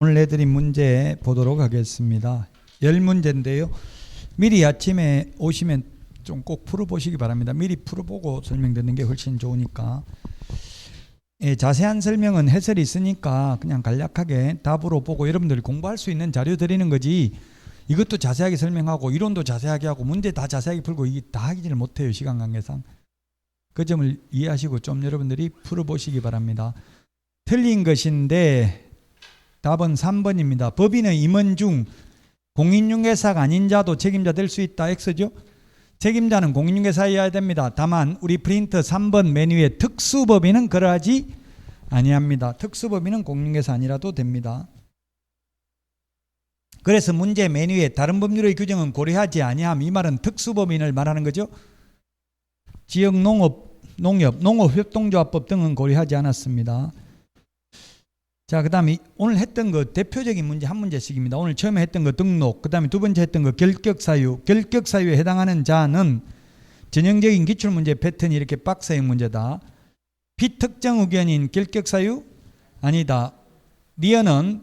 오늘 내드린 문제 보도록 하겠습니다. 열 문제인데요. 미리 아침에 오시면 좀 꼭 풀어보시기 바랍니다. 미리 풀어보고 설명 듣는 게 훨씬 좋으니까. 예, 자세한 설명은 해설이 있으니까 그냥 간략하게 답으로 보고 여러분들이 공부할 수 있는 자료 드리는 거지 이것도 자세하게 설명하고 이론도 자세하게 하고 문제 다 자세하게 풀고 이게 다 하기를 못해요 시간 관계상 그 점을 이해하시고 좀 여러분들이 풀어보시기 바랍니다 틀린 것인데 답은 3번입니다 법인의 임원 중 공인중개사가 아닌 자도 책임자 될 수 있다 X죠 책임자는 공인중개사여야 됩니다. 다만 우리 프린터 3번 메뉴의 특수법인은 그러하지 아니합니다. 특수법인은 공인중개사 아니라도 됩니다. 그래서 문제 메뉴에 다른 법률의 규정은 고려하지 아니함 이 말은 특수법인을 말하는 거죠. 지역 농업, 농협, 농업협동조합법 등은 고려하지 않았습니다. 자, 그 다음에 오늘 했던 거 대표적인 문제 한 문제씩입니다. 오늘 처음에 했던 거 등록, 그 다음에 두 번째 했던 거 결격사유. 결격사유에 해당하는 자는 전형적인 기출문제 패턴이 이렇게 박스형 문제다. 비특정 의견인 결격사유? 아니다. 리언은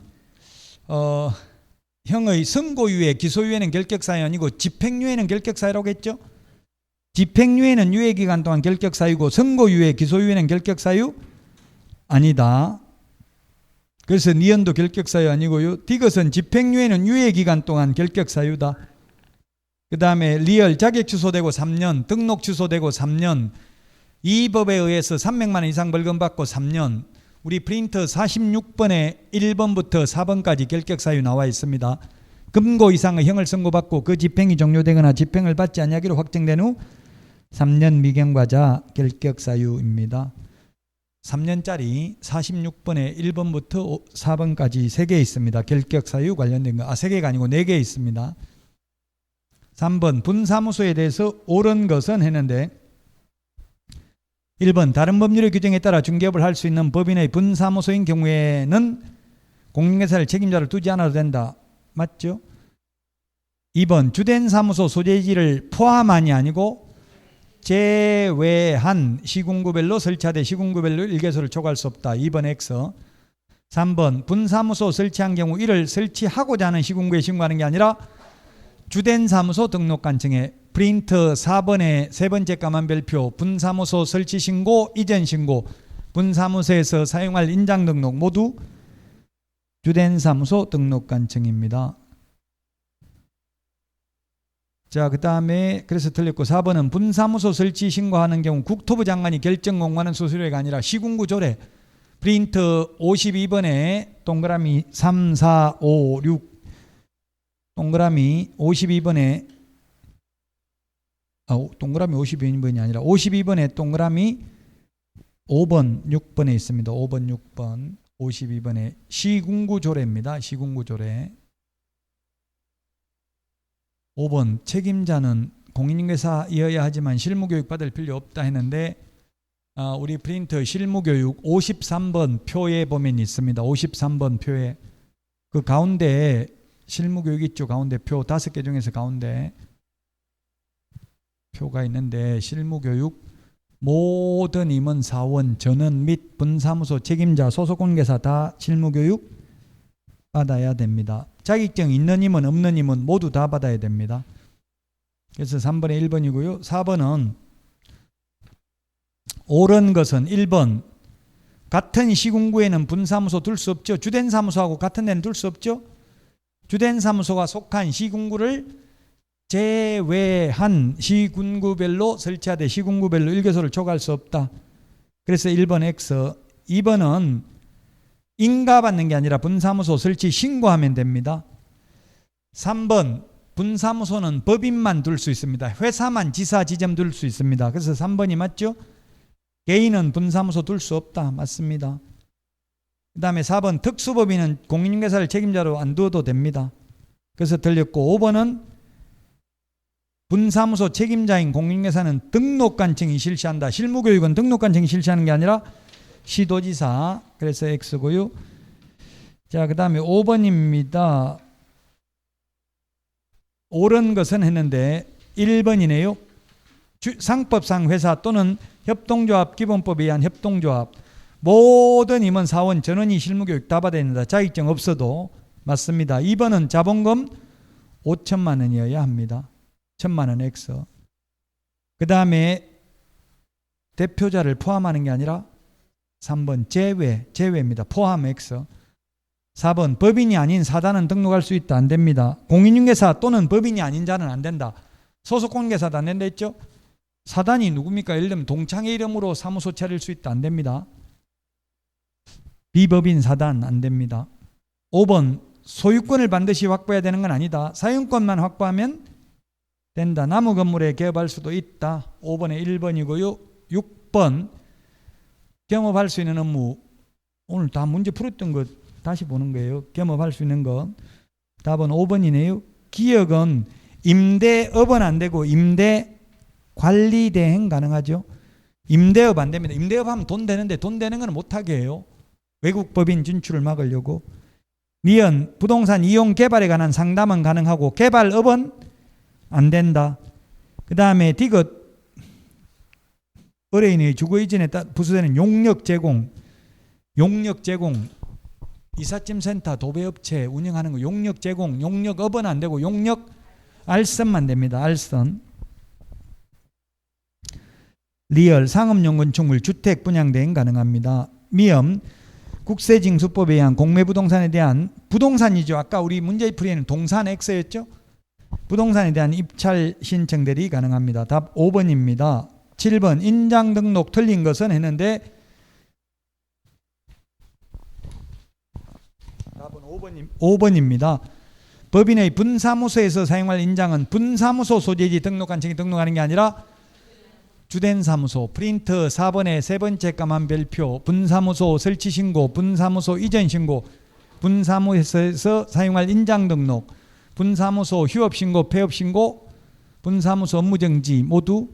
어, 형의 선고유예, 기소유예는 결격사유 아니고 집행유예는 결격사유라고 했죠? 집행유예는 유예기간 동안 결격사유고 선고유예, 기소유예는 결격사유? 아니다. 그래서 니언도 결격사유 아니고요. 디귿은 집행유예는 유예기간 동안 결격사유다. 그 다음에 리얼 자격 취소되고 3년, 등록 취소되고 3년, 이 법에 의해서 300만 원 이상 벌금 받고 3년, 우리 프린터 46번에 1번부터 4번까지 결격사유 나와 있습니다. 금고 이상의 형을 선고받고 그 집행이 종료되거나 집행을 받지 아니하기로 확정된 후 3년 미경과자 결격사유입니다. 3년짜리 46번에 1번부터 4번까지 3개 있습니다. 결격 사유 관련된 거. 아, 3개가 아니고 4개 있습니다. 3번 분사무소에 대해서 옳은 것은 했는데 1번 다른 법률의 규정에 따라 중개업을 할 수 있는 법인의 분사무소인 경우에는 공인회사를 책임자를 두지 않아도 된다. 맞죠? 2번 주된 사무소 소재지를 포함한이 아니고 제외한 시군구별로 설치하되 시군구별로 일개소를 초과할 수 없다. 2번 X. 3번 분사무소 설치한 경우 이를 설치하고자 하는 시군구에 신고하는 게 아니라 주된 사무소 등록 관청에 프린트 4번의 세 번째 까만별표 분사무소 설치 신고 이전 신고 분사무소에서 사용할 인장 등록 모두 주된 사무소 등록 관청입니다. 자, 그 다음에 그래서 틀렸고 4번은 분사무소 설치 신고하는 경우 국토부 장관이 결정 공고하는 수수료가 아니라 시군구 조례 프린트 52번에 동그라미 3, 4, 5, 6 동그라미 52번에 아, 동그라미 52번이 아니라 52번에 동그라미 5번, 6번에 있습니다. 5번, 6번, 52번에 시군구 조례입니다. 시군구 조례. 5번 책임자는 공인중개사이어야 하지만 실무교육 받을 필요 없다 했는데 아, 우리 프린터 실무교육 53번 표에 보면 있습니다. 53번 표에 그 가운데 실무교육 있죠. 가운데 표 다섯 개 중에서 가운데 표가 있는데 실무교육 모든 임원 사원 전원 및 분사무소 책임자 소속 관계사 다 실무교육 받아야 됩니다. 자격증 있는 임원 없는 임원 모두 다 받아야 됩니다. 그래서 3번에 1번이고요. 4번은 옳은 것은 1번 같은 시군구에는 분사무소 둘 수 없죠. 주된 사무소하고 같은 데는 둘 수 없죠. 주된 사무소가 속한 시군구를 제외한 시군구별로 설치하되 시군구별로 일개소를 초과할 수 없다. 그래서 1번 X, 2번은 인가받는 게 아니라 분사무소 설치 신고하면 됩니다. 3번 분사무소는 법인만 둘 수 있습니다. 회사만 지사 지점 둘 수 있습니다. 그래서 3번이 맞죠? 개인은 분사무소 둘 수 없다. 맞습니다. 그 다음에 4번 특수법인은 공인중개사를 책임자로 안 두어도 됩니다. 그래서 들렸고 5번은 분사무소 책임자인 공인중개사는 등록관청이 실시한다. 실무교육은 등록관청이 실시하는 게 아니라 시도지사 그래서 X고요. 자, 그 다음에 5번입니다. 옳은 것은 했는데 1번이네요. 주, 상법상 회사 또는 협동조합 기본법에 의한 협동조합 모든 임원 사원 전원이 실무교육 다 받아야 된다. 자격증 없어도 맞습니다. 2번은 자본금 5천만 원이어야 합니다. 천만 원 X. 그 다음에 대표자를 포함하는 게 아니라 3번 제외, 제외입니다. 포함 X. 4번 법인이 아닌 사단은 등록할 수 있다. 안 됩니다. 공인중개사 또는 법인이 아닌 자는 안 된다. 소속 공개사도 안 된다 했죠? 사단이 누굽니까? 예를 들면 동창의 이름으로 사무소 차릴 수 있다. 안 됩니다. 비법인 사단 안 됩니다. 5번 소유권을 반드시 확보해야 되는 건 아니다. 사용권만 확보하면 된다. 나무 건물에 개업할 수도 있다. 5번에 1번이고요. 6번 겸업할 수 있는 업무 오늘 다 문제 풀었던 거 다시 보는 거예요. 겸업할 수 있는 거 답은 5번이네요. 기억은 임대업은 안 되고 임대 관리 대행 가능하죠. 임대업 안 됩니다. 임대업 하면 돈 되는데 돈 되는 건 못하게 해요. 외국 법인 진출을 막으려고. 니은 부동산 이용 개발에 관한 상담은 가능하고 개발업은 안 된다. 그 다음에 디귿 의뢰인의 주거 이전에 따 부수되는 용역 제공, 용역 제공, 이삿짐 센터, 도배업체 운영하는 거 용역 제공, 용역 업은 안 되고 용역 알선만 됩니다. 알선. 리얼 상업용 건축물 주택 분양 대행 가능합니다. 미음 국세징수법에 의한 공매부동산에 대한 부동산이죠. 아까 우리 문제풀이에는 동산 X였죠. 부동산에 대한 입찰 신청 대리 가능합니다. 답 5번입니다. 7번 인장 등록 틀린 것은 했는데 답은 5번, 5번입니다. 법인의 분사무소에서 사용할 인장은 분사무소 소재지 등록한 책이 등록하는 게 아니라 주된 사무소, 프린터 4번의 세 번째 까만 별표, 분사무소 설치 신고, 분사무소 이전 신고, 분사무소에서 사용할 인장 등록, 분사무소 휴업 신고, 폐업 신고, 분사무소 업무 정지 모두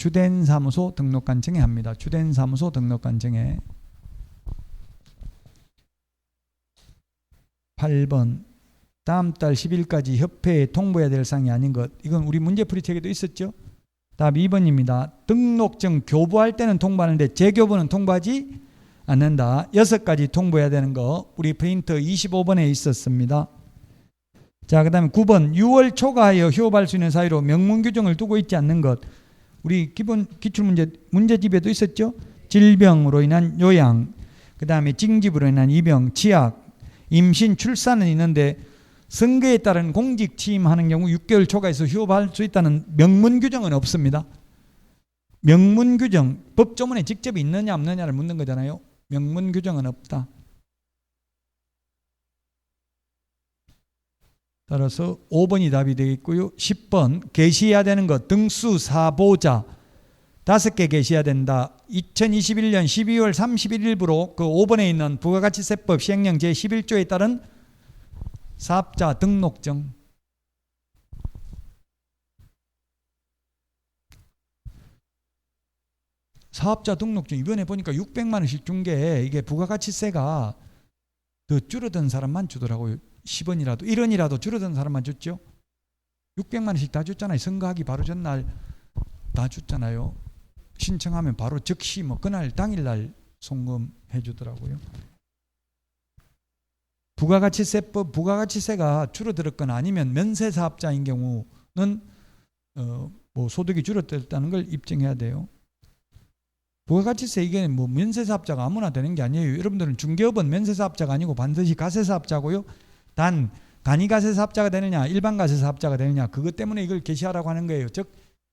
주된 사무소 등록관 증에 합니다. 주된 사무소 등록관 증에 8번 다음 달 10일까지 협회에 통보해야 될 사항이 아닌 것. 이건 우리 문제풀이 책에도 있었죠. 답 2번입니다. 등록증 교부할 때는 통보하는데 재교부는 통보하지 않는다. 여섯 가지 통보해야 되는 거 우리 프린터 25번에 있었습니다. 자, 그다음에 9번 6월 초과하여 휴업할 수 있는 사유로 명문 규정을 두고 있지 않는 것. 우리 기본 기출 문제 문제집에도 있었죠. 질병으로 인한 요양, 그다음에 징집으로 인한 입영, 치약, 임신, 출산은 있는데 선거에 따른 공직 취임하는 경우 6개월 초과해서 휴업할 수 있다는 명문 규정은 없습니다. 명문 규정 법조문에 직접 있느냐 없느냐를 묻는 거잖아요. 명문 규정은 없다. 따라서 5번이 답이 되겠고요. 10번 게시해야 되는 것 등수 사보자 다섯 개 게시해야 된다. 2021년 12월 31일부로 그 5번에 있는 부가가치세법 시행령 제11조에 따른 사업자 등록증 사업자 등록증 이번에 보니까 600만 원씩 준 게 이게 부가가치세가 더 줄어든 사람만 주더라고요. 10원이라도 1원이라도 줄어든 사람만 줬죠. 600만 원씩 다 줬잖아요. 선거하기 바로 전날 다 줬잖아요. 신청하면 바로 즉시 뭐 그날 당일날 송금해 주더라고요. 부가가치세법 부가가치세가 줄어들었거나 아니면 면세 사업자인 경우는 어, 뭐 소득이 줄어들었다는 걸 입증해야 돼요. 부가가치세 이게 뭐 면세 사업자가 아무나 되는 게 아니에요. 여러분들은 중개업은 면세 사업자가 아니고 반드시 가세 사업자고요. 단 간이 가세 사업자가 되느냐, 일반 가세 사업자가 되느냐 그것 때문에 이걸 게시하라고 하는 거예요. 즉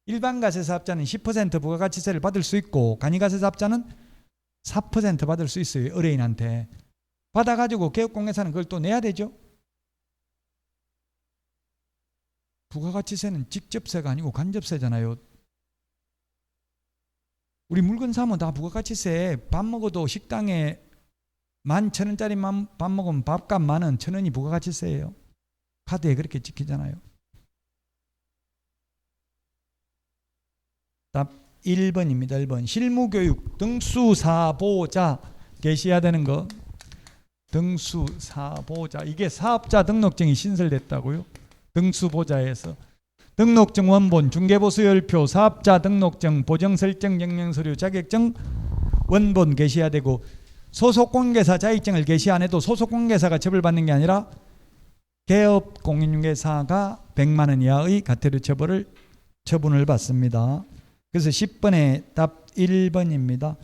일반 가세 사업자는 10% 부가가치세를 받을 수 있고 간이 가세 사업자는 4% 받을 수 있어요. 의뢰인한테. 받아가지고 개업공개사는 그걸 또 내야 되죠. 부가가치세는 직접세가 아니고 간접세잖아요. 우리 물건 사면 다 부가가치세 밥 먹어도 식당에 만 천 원짜리 밥 먹으면 밥값 만 원 천 원이 부가가치세예요. 카드에 그렇게 찍히잖아요. 답 1번입니다. 1번 실무교육 등수사보자 게시해야 되는 거 등수사보자 이게 사업자 등록증이 신설됐다고요. 등수보자에서 등록증 원본 중개보수 열표 사업자 등록증 보정설정 영명서류 자격증 원본 게시해야 되고 소속 공인중개사 자격증을 게시 안 해도 소속 공인중개사가 처벌받는 게 아니라 개업 공인중개사가 100만 원 이하의 과태료 처벌을 처분을 받습니다. 그래서 10번의 답 1번입니다.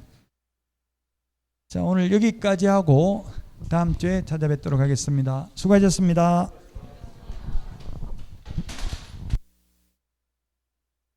자, 오늘 여기까지 하고 다음 주에 찾아뵙도록 하겠습니다. 수고하셨습니다.